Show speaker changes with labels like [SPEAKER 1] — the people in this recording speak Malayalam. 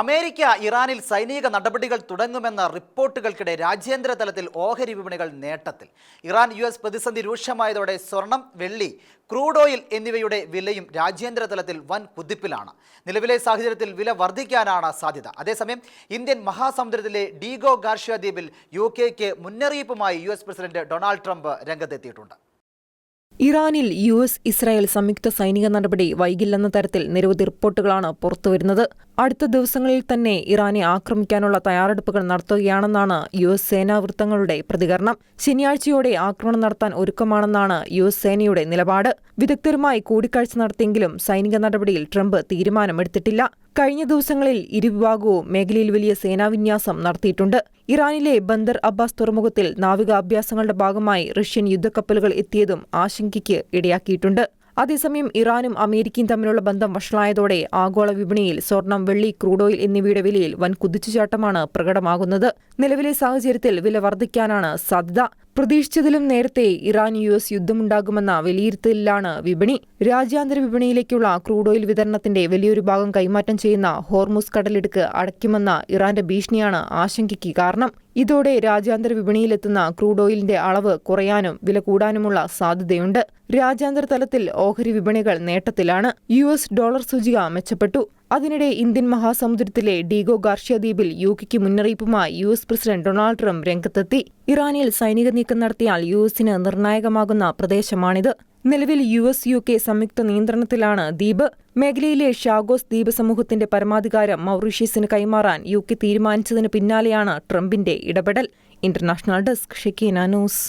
[SPEAKER 1] അമേരിക്ക ഇറാനിൽ സൈനിക നടപടികൾ തുടങ്ങുമെന്ന റിപ്പോർട്ടുകൾക്കിടെ രാജ്യാന്തര തലത്തിൽ ഓഹരി വിപണികൾ നേട്ടത്തിൽ. ഇറാൻ യു എസ് പ്രതിസന്ധി രൂക്ഷമായതോടെ സ്വർണം വെള്ളി ക്രൂഡ് ഓയിൽ എന്നിവയുടെ വിലയും രാജ്യാന്തര തലത്തിൽ വൻ കുതിപ്പിലാണ്. നിലവിലെ സാഹചര്യത്തിൽ വില വർദ്ധിക്കാനാണ് സാധ്യത. അതേസമയം ഇന്ത്യൻ മഹാസമുദ്രത്തിലെ ഡീഗോ ഗാർഷ്യ ദ്വീപിൽ യു കെക്ക് മുന്നറിയിപ്പുമായി U S president Donald Trump രംഗത്തെത്തിയിട്ടുണ്ട്.
[SPEAKER 2] ഇറാനിൽ യു എസ് ഇസ്രായേൽ സംയുക്ത സൈനിക നടപടി വൈകില്ലെന്ന തരത്തിൽ നിരവധി റിപ്പോർട്ടുകളാണ് പുറത്തുവരുന്നത്. അടുത്ത ദിവസങ്ങളിൽ തന്നെ ഇറാനെ ആക്രമിക്കാനുള്ള തയ്യാറെടുപ്പുകൾ നടത്തുകയാണെന്നാണ് യു എസ് സേനാ വൃത്തങ്ങളുടെ പ്രതികരണം. ശനിയാഴ്ചയോടെ ആക്രമണം നടത്താൻ ഒരുക്കമാണെന്നാണ് യു എസ് സേനയുടെ നിലപാട്. വിദഗ്ധരുമായി കൂടിക്കാഴ്ച നടത്തിയെങ്കിലും സൈനിക നടപടിയിൽ ട്രംപ് തീരുമാനമെടുത്തിട്ടില്ല. കഴിഞ്ഞ ദിവസങ്ങളിൽ ഇരുവിഭാഗവും മേഖലയിൽ വലിയ സേനാവിന്യാസം നടത്തിയിട്ടുണ്ട്. ഇറാനിലെ ബന്ദർ അബ്ബാസ് തുറമുഖത്തിൽ നാവികാഭ്യാസങ്ങളുടെ ഭാഗമായി റഷ്യൻ യുദ്ധക്കപ്പലുകൾ എത്തിയതും ആശങ്കയ്ക്ക് ഇടയാക്കിയിട്ടുണ്ട്. അതേസമയം ഇറാനും അമേരിക്കയും തമ്മിലുള്ള ബന്ധം വഷളായതോടെ ആഗോള വിപണിയിൽ സ്വർണം വെള്ളി ക്രൂഡ് ഓയിൽ എന്നിവയുടെ വിലയിൽ വൻ കുതിച്ചുചാട്ടമാണ് പ്രകടമാകുന്നത്. നിലവിലെ സാഹചര്യത്തിൽ വില വർദ്ധിക്കാനാണ് സാധ്യത. പ്രതീക്ഷിച്ചതിലും നേരത്തെ ഇറാൻ യു എസ് യുദ്ധമുണ്ടാകുമെന്ന വിലയിരുത്തലിലാണ് വിപണി. രാജ്യാന്തര വിപണിയിലേക്കുള്ള ക്രൂഡ് ഓയിൽ വിതരണത്തിന്റെ വലിയൊരു ഭാഗം കൈമാറ്റം ചെയ്യുന്ന ഹോർമുസ് കടലിടുക്ക് അടയ്ക്കുമെന്ന ഇറാന്റെ ഭീഷണിയാണ് ആശങ്കയ്ക്ക് കാരണം. ഇതോടെ രാജ്യാന്തര വിപണിയിലെത്തുന്ന ക്രൂഡ് ഓയിലിന്റെ അളവ് കുറയാനും വില കൂടാനുമുള്ള സാധ്യതയുണ്ട്. രാജ്യാന്തര തലത്തിൽ ഓഹരി വിപണികൾ നേട്ടത്തിലാണ്. യു ഡോളർ സൂചിക മെച്ചപ്പെട്ടു. അതിനിടെ ഇന്ത്യൻ മഹാസമുദ്രത്തിലെ ഡീഗോ ഗാർഷ്യ ദ്വീപിൽ യു കെക്ക് മുന്നറിയിപ്പുമായി U S president Donald Trump രംഗത്തെത്തി. ഇറാനിൽ സൈനിക നീക്കം നടത്തിയാൽ യു എസിന് നിർണായകമാകുന്ന പ്രദേശമാണിത്. നിലവിൽ യു എസ് യു കെ സംയുക്ത നിയന്ത്രണത്തിലാണ് ദ്വീപ്. മേഖലയിലെ ഷാഗോസ് ദ്വീപ് സമൂഹത്തിന്റെ പരമാധികാരം മൗറീഷ്യസിന് കൈമാറാൻ യു കെ തീരുമാനിച്ചതിന് പിന്നാലെയാണ് ട്രംപിന്റെ ഇടപെടൽ. International desk Shekina news.